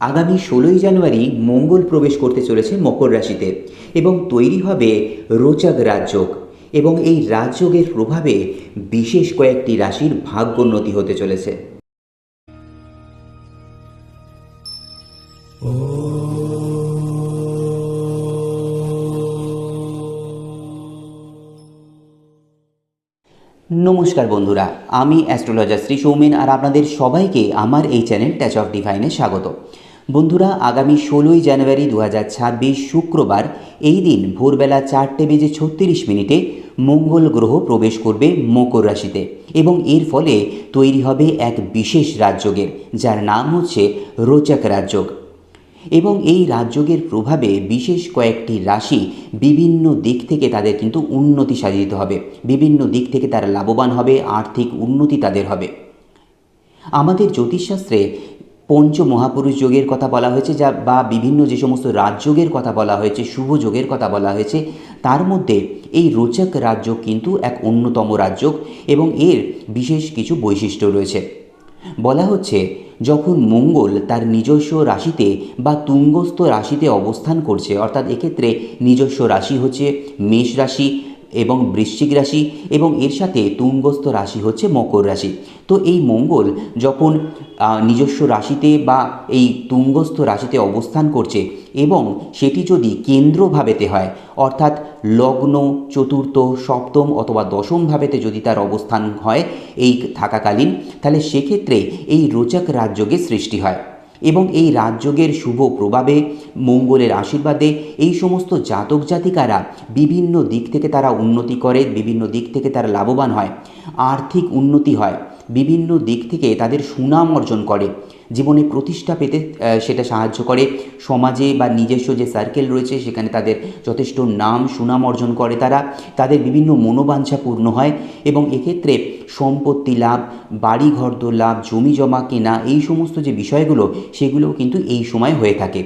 আগামী ষোলোই জানুয়ারি মঙ্গল প্রবেশ করতে চলেছে মকর রাশিতে এবং তৈরি হবে রোচক রাজযোগ এবং এই রাজযোগের প্রভাবে বিশেষ কয়েকটি রাশির ভাগ্যোন্নতি হতে চলেছে। নমস্কার বন্ধুরা, আমি অ্যাস্ট্রোলজার শ্রী সৌমেন আর আপনাদের সবাইকে আমার এই চ্যানেল টাচ অফ ডিভাইনে স্বাগত। বন্ধুরা, আগামী ষোলোই জানুয়ারি দু হাজার ছাব্বিশ শুক্রবার এই দিন ভোরবেলা চারটে বেজে ছত্রিশ মিনিটে মঙ্গল গ্রহ প্রবেশ করবে মকর রাশিতে এবং এর ফলে তৈরি হবে এক বিশেষ রাজযোগের, যার নাম হচ্ছে রোচক রাজযোগ। এবং এই রাজযোগের প্রভাবে বিশেষ কয়েকটি রাশি বিভিন্ন দিক থেকে তাদের কিন্তু উন্নতি সাধিত হবে, বিভিন্ন দিক থেকে তারা লাভবান হবে, আর্থিক উন্নতি তাদের হবে। আমাদের জ্যোতিষশাস্ত্রে পঞ্চ মহাপুরুষ যোগের কথা বলা হয়েছে, যা বা বিভিন্ন যে সমস্ত রাজযোগের কথা বলা হয়েছে, শুভ যোগের কথা বলা হয়েছে, তার মধ্যে এই রোচক রাজযোগ কিন্তু এক অন্যতম রাজযোগ এবং এর বিশেষ কিছু বৈশিষ্ট্য রয়েছে। বলা হচ্ছে, যখন মঙ্গল তার নিজস্ব রাশিতে বা তুঙ্গস্থ রাশিতে অবস্থান করছে, অর্থাৎ এক্ষেত্রে নিজস্ব রাশি হচ্ছে মেষ রাশি এবং বৃশ্চিক রাশি এবং এর সাথে তুঙ্গস্থ রাশি হচ্ছে মকর রাশি। তো এই মঙ্গল যখন নিজস্ব রাশিতে বা এই তুঙ্গস্থ রাশিতে অবস্থান করছে এবং সেটি যদি কেন্দ্রভাবেতে হয়, অর্থাৎ লগ্ন, চতুর্থ, সপ্তম অথবা দশম ভাবেতে যদি তার অবস্থান হয় এই থাকাকালীন, তাহলে সেক্ষেত্রে এই রোচক রাজযোগের সৃষ্টি হয়। এবং এই রাজযোগের শুভ প্রভাবে মঙ্গলের আশীর্বাদে এই সমস্ত জাতক জাতিকারা বিভিন্ন দিক থেকে তারা উন্নতি করে, বিভিন্ন দিক থেকে তারা লাভবান হয়, আর্থিক উন্নতি হয়, বিভিন্ন দিক থেকে তাদের সুনাম অর্জন করে। জীবনে প্রতিষ্ঠা পেতে সেটা সাহায্য করে। সমাজে বা নিজস্ব যে সার্কেল রয়েছে, সেখানে তাদের যথেষ্ট নাম, সুনাম অর্জন করে তারা। তাদের বিভিন্ন মনোবাঞ্ছা পূর্ণ হয় এবং এক্ষেত্রে সম্পত্তি লাভ বাড়ি ঘরদোর লাভ, জমি জমা কেনা, এই সমস্ত যে বিষয়গুলো, সেগুলোও কিন্তু এই সময় হয়ে থাকে।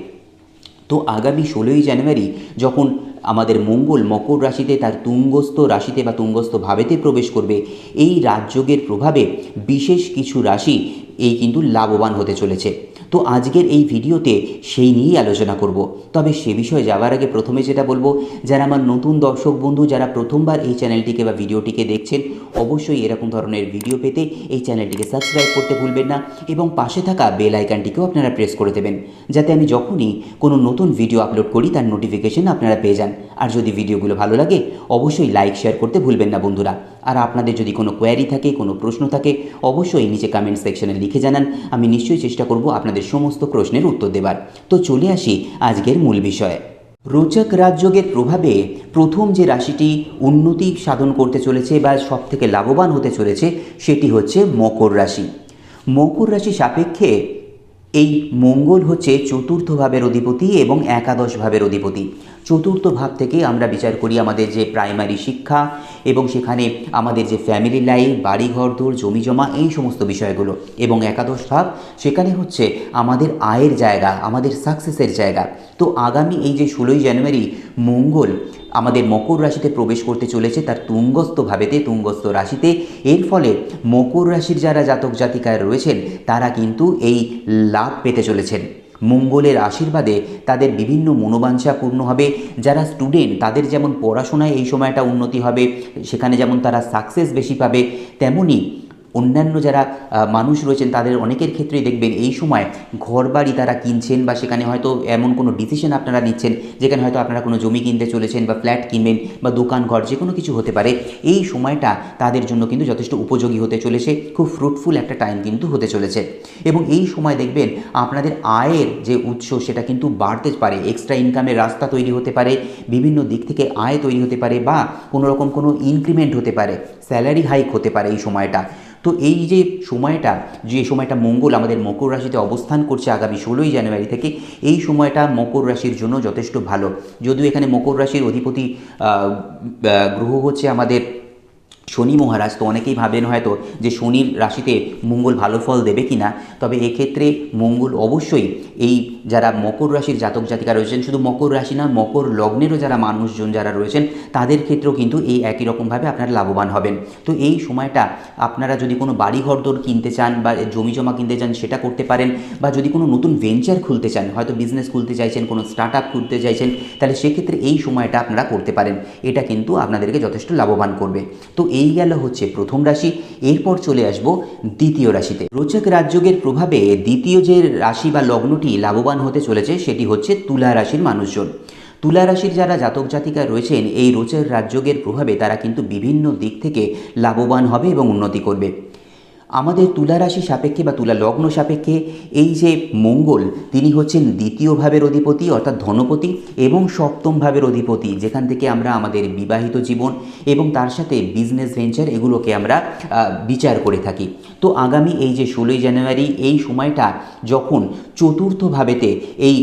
তো আগামী ষোলোই জানুয়ারি যখন আমাদের মঙ্গল মকর রাশিতে তার তুঙ্গস্থ রাশিতে বা তুঙ্গস্থ ভাবেতে প্রবেশ করবে, এই রাজযোগের প্রভাবে বিশেষ কিছু রাশি এই কিন্তু লাভবান হতে চলেছে। তো আজকের এই ভিডিওতে সেই নিয়েই আলোচনা করব। তবে সে বিষয়ে যাওয়ার আগে প্রথমে যেটা বলব, যারা আমার নতুন দর্শক বন্ধু, যারা প্রথমবার এই চ্যানেলটিকে বা ভিডিওটিকে দেখছেন, অবশ্যই এরকম ধরনের ভিডিও পেতে এই চ্যানেলটিকে সাবস্ক্রাইব করতে ভুলবেন না এবং পাশে থাকা বেল আইকানটিকেও আপনারা প্রেস করে দেবেন, যাতে আমি যখনই কোনো নতুন ভিডিও আপলোড করি, তার নোটিফিকেশন আপনারা পেয়ে যান। আর যদি ভিডিওগুলো ভালো লাগে, অবশ্যই লাইক, শেয়ার করতে ভুলবেন না বন্ধুরা। আর আপনাদের যদি কোনো কোয়ারি থাকে, কোনো প্রশ্ন থাকে, অবশ্যই নিচে কমেন্ট সেকশনে লিখে জানান, আমি নিশ্চয়ই চেষ্টা করব আপনাদের সমস্ত প্রশ্নের উত্তর দেবার। তো চলে আসি আজকের মূল বিষয়ে। রোচক রাজযোগের প্রভাবে প্রথম যে রাশিটি উন্নতি সাধন করতে চলেছে বা সব থেকে লাভবান হতে চলেছে, সেটি হচ্ছে মকর রাশি। মকর রাশি সাপেক্ষে এই মঙ্গল হচ্ছে চতুর্থ ভাবের অধিপতি এবং একাদশ ভাবের অধিপতি। চতুর্থ ভাব থেকে আমরা বিচার করি আমাদের যে প্রাইমারি শিক্ষা এবং সেখানে আমাদের যে ফ্যামিলি লাইফ বাড়ি ঘরদোর জমি জমা, এই সমস্ত বিষয়গুলো। এবং একাদশ ভাব সেখানে হচ্ছে আমাদের আয়ের জায়গা, আমাদের সাকসেসের জায়গা। তো আগামী এই যে ষোলোই জানুয়ারি মঙ্গল আমাদের মকর রাশিতে প্রবেশ করতে চলেছে তার তুঙ্গস্থ ভাবেতে, তুঙ্গস্থ রাশিতে। এর ফলে মকর রাশির যারা জাতক জাতিকায় রয়েছেন, তারা কিন্তু এই লাভ পেতে চলেছেন। মঙ্গলের আশীর্বাদে তাদের বিভিন্ন মনোবাঞ্ছা পূর্ণ হবে। যারা স্টুডেন্ট তাদের যেমন পড়াশোনায় এই সময়টা উন্নতি হবে, সেখানে যেমন তারা সাকসেস বেশি পাবে তেমনই অন্যান্য যারা মানুষ রয়েছেন তাদের অনেকের ক্ষেত্রেই দেখবেন এই সময় ঘর বাড়ি তারা কিনছেন বা সেখানে হয়তো এমন কোনো ডিসিশন আপনারা নিচ্ছেন, যেখানে হয়তো আপনারা কোনো জমি কিনতে চলেছেন বা ফ্ল্যাট কিনবেন বা দোকান ঘর যে কোনো কিছু হতে পারে, এই সময়টা তাদের জন্য কিন্তু যথেষ্ট উপযোগী হতে চলেছে, খুব ফ্রুটফুল একটা টাইম কিন্তু হতে চলেছে। এবং এই সময় দেখবেন আপনাদের আয়ের যে উৎস সেটা কিন্তু বাড়তে পারে এক্সট্রা ইনকামের রাস্তা তৈরি হতে পারে, বিভিন্ন দিক থেকে আয় তৈরি হতে পারে বা কোনো রকম কোনো ইনক্রিমেন্ট হতে পারে স্যালারি হাইক হতে পারে এই সময়টা। তো এই যে সময়টা যে সময়টা মঙ্গল আমাদের মকর রাশিতে অবস্থান করছে আগামী ষোলোই জানুয়ারি থেকে, এই সময়টা মকর রাশির জন্য যথেষ্ট ভালো। যদিও এখানে মকর রাশির অধিপতি গ্রহ হচ্ছে আমাদের শনি মহারাজ, তো অনেকেই ভাবেন হয়তো যে শনির রাশিতে মঙ্গল ভালো ফল দেবে কি না তবে এক্ষেত্রে মঙ্গল অবশ্যই এই যারা মকর রাশির জাতক জাতিকা রয়েছেন, শুধু মকর রাশি না, মকর লগ্নেরও যারা মানুষজন যারা রয়েছেন, তাদের ক্ষেত্রেও কিন্তু এই একই রকমভাবে আপনারা লাভবান হবেন। তো এই সময়টা আপনারা যদি কোনো বাড়ি ঘরদোর কিনতে চান বা জমি জমা কিনতে চান, সেটা করতে পারেন বা যদি কোনো নতুন ভেঞ্চার খুলতে চান, হয়তো বিজনেস খুলতে চাইছেন, কোনো স্টার্ট আপ খুলতে চাইছেন, তাহলে সেক্ষেত্রে এই সময়টা আপনারা করতে পারেন। এটা কিন্তু আপনাদেরকে যথেষ্ট লাভবান করবে। তো এই গেল হচ্ছে প্রথম রাশি। এরপর চলে আসব দ্বিতীয় রাশিতে। রোচক রাজযোগের প্রভাবে দ্বিতীয় যে রাশি বা লগ্নটি লাভবান হতে চলেছে সেটি হচ্ছে তুলা রাশির মানুষজন। তুলা রাশির যারা জাতক জাতিকা রয়েছেন, এই রোচের রাজযোগের প্রভাবে তারা কিন্তু বিভিন্ন দিক থেকে লাভবান হবে এবং উন্নতি করবে। আমাদের তুলা রাশি সাপেক্ষে বা তুলা লগ্ন সাপেক্ষে এই যে মঙ্গল, তিনি হচ্ছেন দ্বিতীয় ভাবের অধিপতি অর্থাৎ ধনপতি এবং সপ্তম ভাবের অধিপতি, যেখান থেকে আমরা আমাদের বিবাহিত জীবন এবং তার সাথে বিজনেস ভেঞ্চার এগুলোকে আমরা বিচার করে থাকি। তো আগামী এই যে ষোলোই জানুয়ারি এই সময়টা যখন চতুর্থ ভাবেতে এই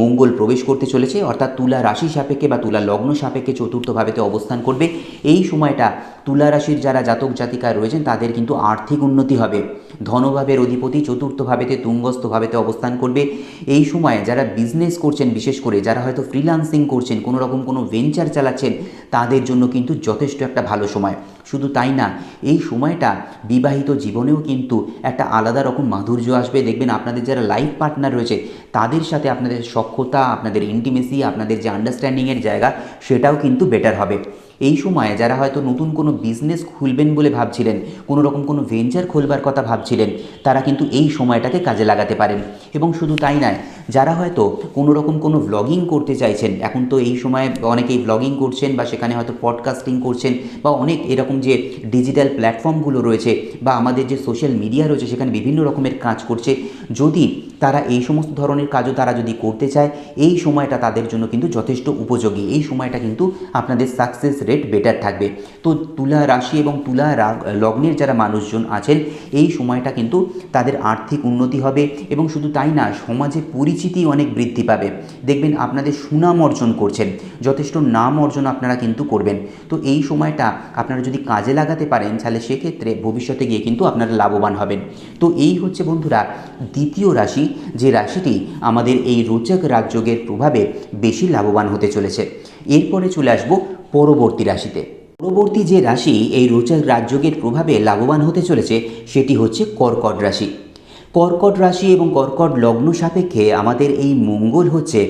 মঙ্গল প্রবেশ করতে চলেছে, অর্থাৎ তুলা রাশি সাপেক্ষে বা তুলা লগ্ন সাপেক্ষে চতুর্থ ভাবেতে অবস্থান করবে। এই সময়টা তুলা রাশির যারা জাতক জাতিকা রয়েছেন, তাদের কিন্তু আর্থিক উন্নতি হবে। ধনভাবের অধিপতি চতুর্থ ভাবেতে তুঙ্গস্থ ভাবেতে অবস্থান করবে। এই সময় যারা বিজনেস করছেন, বিশেষ করে যারা হয়তো ফ্রিল্যান্সিং করছেন, কোনো রকম কোনো ভেঞ্চার চালাচ্ছেন, তাদের জন্য কিন্তু যথেষ্ট একটা ভালো সময়। শুধু তাই না, এই সময়টা বিবাহিত জীবনেও কিন্তু একটা আলাদা রকম মাধুর্য আসবে। দেখবেন আপনাদের যারা লাইফ পার্টনার রয়েছে, তাদের সাথে আপনাদের সক্ষতা আপনাদের ইন্টিমেসি আপনাদের যে আন্ডারস্ট্যান্ডিংয়ের জায়গা, সেটাও কিন্তু বেটার হবে। এই সময়ে যারা হয়তো নতুন কোনো বিজনেস খুলবেন বলে ভাবছিলেন, কোনো রকম কোনো ভেঞ্চার খুলবার কথা ভাবছিলেন, তারা কিন্তু এই সময়টাকে কাজে লাগাতে পারেন। এবং শুধু তাই নয়, যারা হয়তো কোনো রকম কোনো ভ্লগিং করতে চাইছেন, এখন তো এই সময়ে অনেকেই ভ্লগিং করছেন বা সেখানে হয়তো পডকাস্টিং করছেন বা অনেক এরকম যে ডিজিটাল প্ল্যাটফর্মগুলো রয়েছে বা আমাদের যে সোশ্যাল মিডিয়া রয়েছে, সেখানে বিভিন্ন রকমের কাজ করছে, যদি তারা এই সমস্ত ধরনের কাজও তারা যদি করতে চায়, এই সময়টা তাদের জন্য কিন্তু যথেষ্ট উপযোগী। এই সময়টা কিন্তু আপনাদের সাকসেস রেট বেটার থাকবে। তো তুলা রাশি এবং তুলা লগ্নের যারা মানুষজন আছেন, এই সময়টা কিন্তু তাদের আর্থিক উন্নতি হবে এবং শুধু তাই না, সমাজে পরিচিতি অনেক বৃদ্ধি পাবে। দেখবেন আপনাদের সুনাম অর্জন করছেন, যথেষ্ট নাম অর্জন আপনারা কিন্তু করবেন। তো এই সময়টা আপনারা যদি কাজে লাগাতে পারেন, তাহলে সেক্ষেত্রে ভবিষ্যতে গিয়ে কিন্তু আপনারা লাভবান হবেন। তো এই হচ্ছে বন্ধুরা, দ্বিতীয় রাশি, যে রাশিটি আমাদের এই রোচক রাজযোগের প্রভাবে বেশি লাভবান হতে চলেছে। এরপরে চলে আসব পরবর্তী রাশিতে। পরবর্তী যে রাশি এই রোচক রাজযোগের প্রভাবে লাভবান হতে চলেছে, সেটি হচ্ছে কর্কট রাশি। কর্কট রাশি এবং কর্কট লগ্ন সাপেক্ষে আমাদের এই মঙ্গল হচ্ছে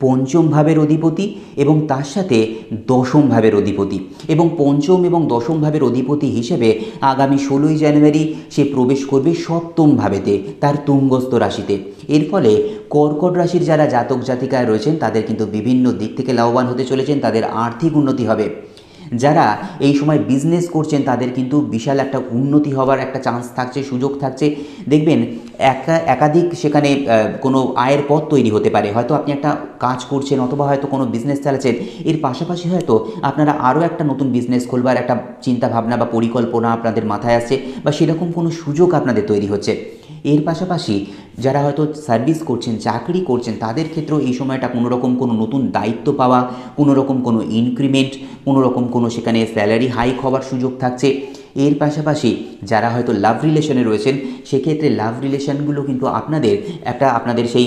পঞ্চম ভাবের অধিপতি এবং তার সাথে দশম ভাবের অধিপতি। এবং পঞ্চম এবং দশম ভাবের অধিপতি হিসেবে আগামী ষোলোই জানুয়ারি সে প্রবেশ করবে সপ্তম ভাবেতে, তার তুঙ্গস্থ রাশিতে। এর ফলে কর্কট রাশির যারা জাতক জাতিকায় রয়েছেন, তাদের কিন্তু বিভিন্ন দিক থেকে লাভবান হতে চলেছেন, তাদের আর্থিক উন্নতি হবে। যারা এই সময় বিজনেস করছেন, তাদের কিন্তু বিশাল একটা উন্নতি হওয়ার একটা চান্স থাকছে, সুযোগ থাকছে। দেখবেন, একা, একাধিক সেখানে কোনো আয়ের পথ তৈরি হতে পারে। হয়তো আপনি একটা কাজ করছেন অথবা হয়তো কোনো বিজনেস চালাচ্ছেন। এর পাশাপাশি হয়তো আপনারা আরও একটা নতুন বিজনেস খোলবার একটা চিন্তা ভাবনা বা পরিকল্পনা আপনাদের মাথায় আসছে বা সেরকম কোনো সুযোগ আপনাদের তৈরি হচ্ছে। এর পাশাপাশি যারা হয়তো সার্ভিস করছেন, চাকরি করছেন, তাদের ক্ষেত্রেও এই সময়টা কোনো রকম কোনো নতুন দায়িত্ব পাওয়া কোনো রকম কোনো ইনক্রিমেন্ট কোনো রকম কোনো সেখানে স্যালারি হাইক হওয়ার সুযোগ থাকছে। এর পাশাপাশি যারা হয়তো লাভ রিলেশনে রয়েছেন, সেক্ষেত্রে লাভ রিলেশনগুলো কিন্তু আপনাদের একটা আপনাদের সেই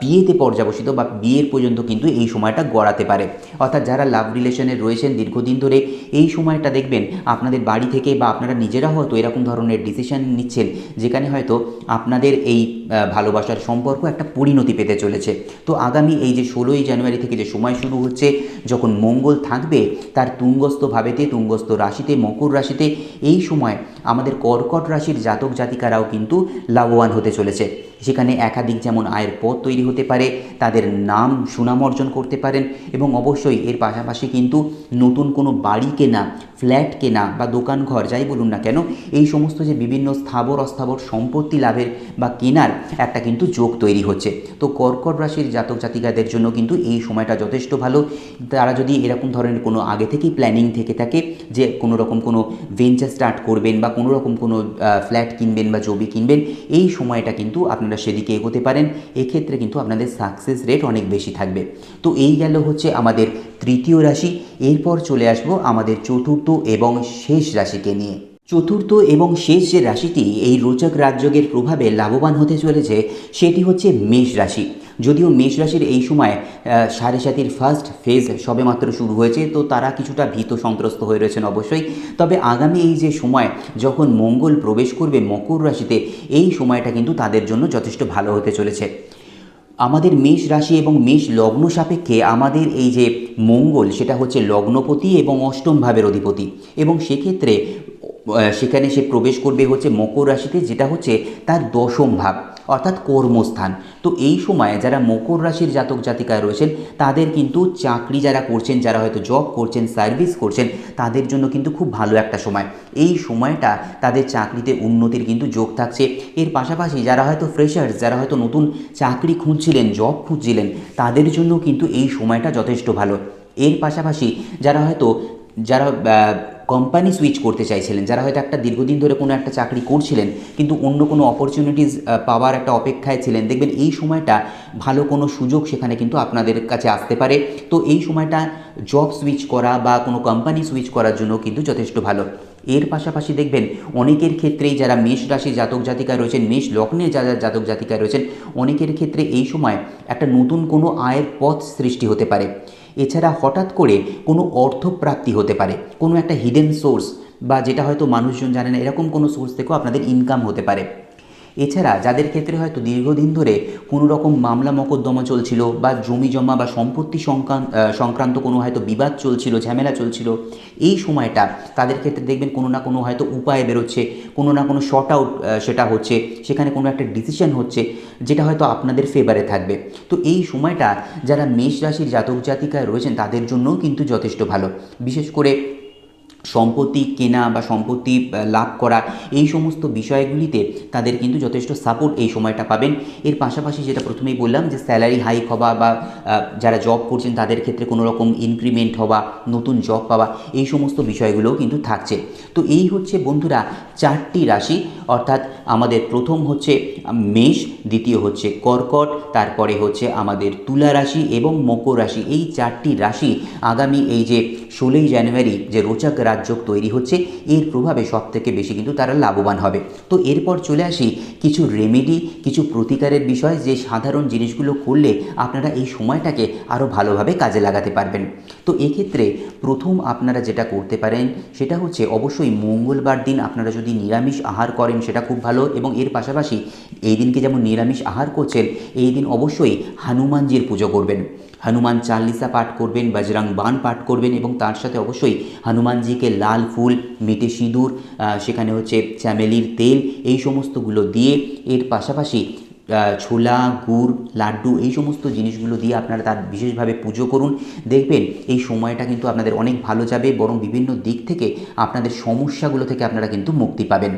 বিয়েতে পর্যাবসিত বা বিয়ের পর্যন্ত কিন্তু এই সময়টা গড়াতে পারে। অর্থাৎ যারা লাভ রিলেশনে রয়েছেন দীর্ঘদিন ধরে, এই সময়টা দেখবেন আপনাদের বাড়ি থেকে বা আপনারা নিজেরা হয়তো এরকম ধরনের ডিসিশান নিচ্ছেন, যেখানে হয়তো আপনাদের এই ভালোবাসার সম্পর্ক একটা পরিণতি পেতে চলেছে। তো আগামী এই যে ষোলোই জানুয়ারি থেকে যে সময় শুরু হচ্ছে, যখন মঙ্গল থাকবে, তার তুঙ্গস্থ ভাবেতে, তুঙ্গস্থ রাশিতে, মকর রাশিতে, এই সময় আমাদের কর্কট রাশির জাতক জাতিকারাও কিন্তু লাভবান হতে চলেছে। সেখানে একাধিক যেমন আয়ের পথ তৈরি হতে পারে, তাদের নাম, সুনাম অর্জন করতে পারেন এবং অবশ্যই এর পাশাপাশি কিন্তু নতুন কোনো বাড়ি কেনা, ফ্ল্যাট কেনা বা দোকান ঘর যাই বলুন না কেন, এই সমস্ত যে বিভিন্ন স্থাবর অস্থাবর সম্পত্তি লাভের বা কেনার একটা কিন্তু যোগ তৈরি হচ্ছে। তো কর্কট রাশির জাতক জাতিকাদের জন্য কিন্তু এই সময়টা যথেষ্ট ভালো। তারা যদি এরকম ধরনের কোনো আগে থেকেই প্ল্যানিং থেকে থাকে যে কোনো রকম কোনো ভেঞ্চার স্টার্ট করবেন বা কোনো রকম কোনো ফ্ল্যাট কিনবেন বা জমি কিনবেন, এই সময়টা কিন্তু আপনারা সেদিকে এগোতে পারেন। এক্ষেত্রে কিন্তু আপনাদের সাকসেস রেট অনেক বেশি থাকবে। তো এই গেল হচ্ছে আমাদের তৃতীয় রাশি। এরপর চলে আসব আমাদের চতুর্থ এবং শেষ রাশিকে নিয়ে। চতুর্থ এবং শেষ যে রাশিটি এই রোচক রাজযোগের প্রভাবে লাভবান হতে চলেছে, সেটি হচ্ছে মেষ রাশি। যদিও মেষ রাশির এই সময় সাড়ে সাতির ফার্স্ট ফেজ সবেমাত্র শুরু হয়েছে, তো তারা কিছুটা ভীত সন্ত্রস্ত হয়ে রয়েছেন অবশ্যই। তবে আগামী এই যে সময়, যখন মঙ্গল প্রবেশ করবে মকর রাশিতে, এই সময়টা কিন্তু তাদের জন্য যথেষ্ট ভালো হতে চলেছে। আমাদের মেষ রাশি এবং মেষ লগ্ন সাপেক্ষে আমাদের এই যে মঙ্গল, সেটা হচ্ছে লগ্নপতি এবং অষ্টম ভাবের অধিপতি। এবং সেক্ষেত্রে সেখানে সে প্রবেশ করবে হচ্ছে মকর রাশিতে, যেটা হচ্ছে তার দশম ভাব, অর্থাৎ কর্মস্থান। তো এই সময়ে যারা মকর রাশির জাতক জাতিকায় রয়েছেন, তাদের কিন্তু চাকরি যারা করছেন, যারা হয়তো জব করছেন সার্ভিস করছেন, তাদের জন্য কিন্তু খুব ভালো একটা সময়। এই সময়টা তাদের চাকরিতে উন্নতির কিন্তু যোগ থাকছে। এর পাশাপাশি যারা হয়তো ফ্রেশার্স যারা হয়তো নতুন চাকরি খুঁজছিলেন জব খুঁজছিলেন, তাদের জন্য কিন্তু এই সময়টা যথেষ্ট ভালো। এর পাশাপাশি যারা হয়তো, যারা কোম্পানি সুইচ করতে চাইছিলেন, যারা হয়তো একটা দীর্ঘদিন ধরে কোনো একটা চাকরি করছিলেন, কিন্তু অন্য কোনো অপরচুনিটিস পাওয়ার একটা অপেক্ষায় ছিলেন, দেখবেন এই সময়টা ভালো কোনো সুযোগ সেখানে কিন্তু আপনাদের কাছে আসতে পারে। তো এই সময়টা জব সুইচ করা বা কোনো কোম্পানি সুইচ করার জন্য কিন্তু যথেষ্ট ভালো। এর পাশাপাশি দেখবেন অনেকের ক্ষেত্রেই যারা মেষ রাশি জাতক জাতিকায় রয়েছেন, মেষ লগ্নের যারা জাতক জাতিকায় রয়েছেন, অনেকের ক্ষেত্রে এই সময় একটা নতুন কোনো আয়ের পথ সৃষ্টি হতে পারে। এছাড়া হঠাৎ করে কোনো অর্থপ্রাপ্তি হতে পারে, কোনো একটা হিডেন সোর্স বা যেটা হয়তো মানুষজন জানে না, এরকম কোনো সোর্স থেকেও আপনাদের ইনকাম হতে পারে। এছাড়া যাদের ক্ষেত্রে হয়তো দীর্ঘদিন ধরে কোনো রকম মামলা মকদ্দমা চলছিল বা জমি জমা বা সম্পত্তি সংক্রান্ত কোনো হয়তো বিবাদ চলছিল, ঝামেলা চলছিল, এই সময়টা তাদের ক্ষেত্রে দেখবেন কোনো না কোনো হয়তো উপায় বেরোচ্ছে, কোনো না কোনো শর্ট আউট সেটা হচ্ছে, সেখানে কোনো একটা ডিসিশন হচ্ছে যেটা হয়তো আপনাদের ফেভারে থাকবে। তো এই সময়টা যারা মেষ রাশির জাতক জাতিকায় রয়েছেন তাদের জন্যও কিন্তু যথেষ্ট ভালো। বিশেষ করে সম্পত্তি কেনা বা সম্পত্তি লাভ করা এই সমস্ত বিষয়গুলিতে তাদের কিন্তু যথেষ্ট সাপোর্ট এই সময়টা পাবেন। এর পাশাপাশি যেটা প্রথমেই বললাম যে স্যালারি হাইক হওয়া বা যারা জব করছেন তাদের ক্ষেত্রে কোনো রকম ইনক্রিমেন্ট হওয়া, নতুন জব পাওয়া এই সমস্ত বিষয়গুলোও কিন্তু থাকছে। তো এই হচ্ছে বন্ধুরা চারটি রাশি, অর্থাৎ আমাদের প্রথম হচ্ছে মেষ, দ্বিতীয় হচ্ছে কর্কট, তারপরে হচ্ছে আমাদের তুলা রাশি এবং মকর রাশি। এই চারটি রাশি আগামী এই যে ষোলোই জানুয়ারি যে রোচক রাজযোগ তৈরি হচ্ছে, এর প্রভাবে সব থেকে বেশি কিন্তু তারা লাভবান হবে। তো এরপর চলে আসি কিছু রেমেডি কিছু প্রতিকারের বিষয় যে সাধারণ জিনিসগুলো করলে আপনারা এই সময়টাকে আরও ভালোভাবে কাজে লাগাতে পারবেন। তো এক্ষেত্রে প্রথম আপনারা যেটা করতে পারেন, সেটা হচ্ছে অবশ্যই মঙ্গলবার দিন আপনারা যদি নিরামিষ আহার করেন সেটা খুব ভালো এবং এর পাশাপাশি এই দিনকে যেমন নিরামিষ আহার করছেন, এই দিন অবশ্যই হনুমানজির পুজো করবেন। হনুমান চাল্লিশা পাঠ করবেন, বজরং বান পাঠ করবেন এবং তার সাথে অবশ্যই হনুমানজিকে লাল ফুল, মেটে সিঁদুর সেখানে হচ্ছে চ্যামেলির তেল, এই সমস্তগুলো দিয়ে এর পাশাপাশি ছোলা, গুড়, লাড্ডু, এই সমস্ত জিনিসগুলো দিয়ে আপনারা তার বিশেষভাবে পুজো করুন। দেখবেন এই সময়টা কিন্তু আপনাদের অনেক ভালো যাবে, বরং বিভিন্ন দিক থেকে আপনাদের সমস্যাগুলো থেকে আপনারা কিন্তু মুক্তি পাবেন।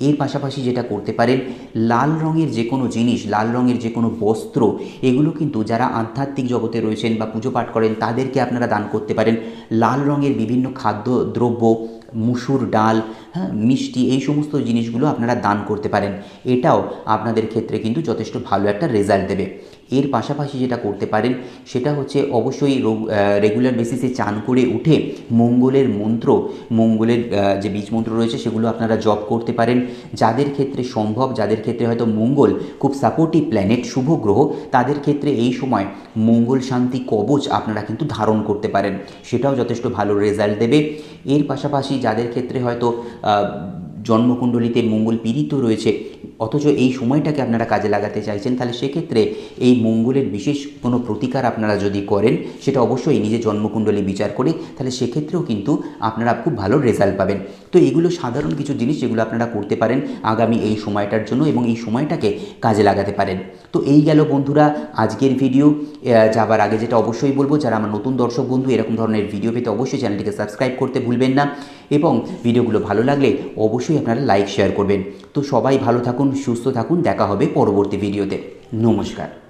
এর পাশাপাশি যেটা করতে পারেন, লাল রঙের যে কোনো জিনিস, লাল রঙের যে কোনো বস্ত্র, এগুলো কিন্তু যারা আধ্যাত্মিক জগতে রয়েছেন বা পুজো পাঠ করেন, তাদেরকে আপনারা দান করতে পারেন। লাল রঙের বিভিন্ন খাদ্য, দ্রব্য, মুসুর ডাল হ্যাঁ মিষ্টি, এই সমস্ত জিনিসগুলো আপনারা দান করতে পারেন। এটাও আপনাদের ক্ষেত্রে কিন্তু যথেষ্ট ভালো একটা রেজাল্ট দেবে। এর পাশাপাশি যেটা করতে পারেন, সেটা হচ্ছে অবশ্যই রেগুলার বেসিসে চান করে উঠে মঙ্গলের মন্ত্র, মঙ্গলের যে বীজ মন্ত্র রয়েছে সেগুলো আপনারা জপ করতে পারেন। যাদের ক্ষেত্রে সম্ভব, যাদের ক্ষেত্রে হয়তো মঙ্গল খুব সাপোর্টিভ প্ল্যানেট শুভ গ্রহ, তাদের ক্ষেত্রে এই সময় মঙ্গল শান্তি কবচ আপনারা কিন্তু ধারণ করতে পারেন। সেটাও যথেষ্ট ভালো রেজাল্ট দেবে। এর পাশাপাশি যাদের ক্ষেত্রে হয়তো জন্মকুণ্ডলিতে মঙ্গল পীড়িত রয়েছে অথচ এই সময়টাকে আপনারা কাজে লাগাতে চাইছেন, তাহলে সেক্ষেত্রে এই মঙ্গলের বিশেষ কোনো প্রতিকার আপনারা যদি করেন, সেটা অবশ্যই নিজের জন্মকুণ্ডলী বিচার করে, তাহলে সেক্ষেত্রেও কিন্তু আপনারা খুব ভালো রেজাল্ট পাবেন। তো এগুলো সাধারণ কিছু জিনিস যেগুলো আপনারা করতে পারেন আগামী এই সময়টার জন্য এবং এই সময়টাকে কাজে লাগাতে পারেন। তো এই গেল বন্ধুরা আজকের ভিডিও যাবার আগে যেটা অবশ্যই বলব, যারা আমার নতুন দর্শক বন্ধু, এরকম ধরনের ভিডিও পেতে অবশ্যই চ্যানেলটিকে সাবস্ক্রাইব করতে ভুলবেন না। এবং ভিডিওগুলো ভালো লাগলে অবশ্যই আপনারা লাইক শেয়ার করবেন। তো সবাই ভালো থাকুন, সুস্থ থাকুন, দেখা হবে পরবর্তী ভিডিওতে। নমস্কার।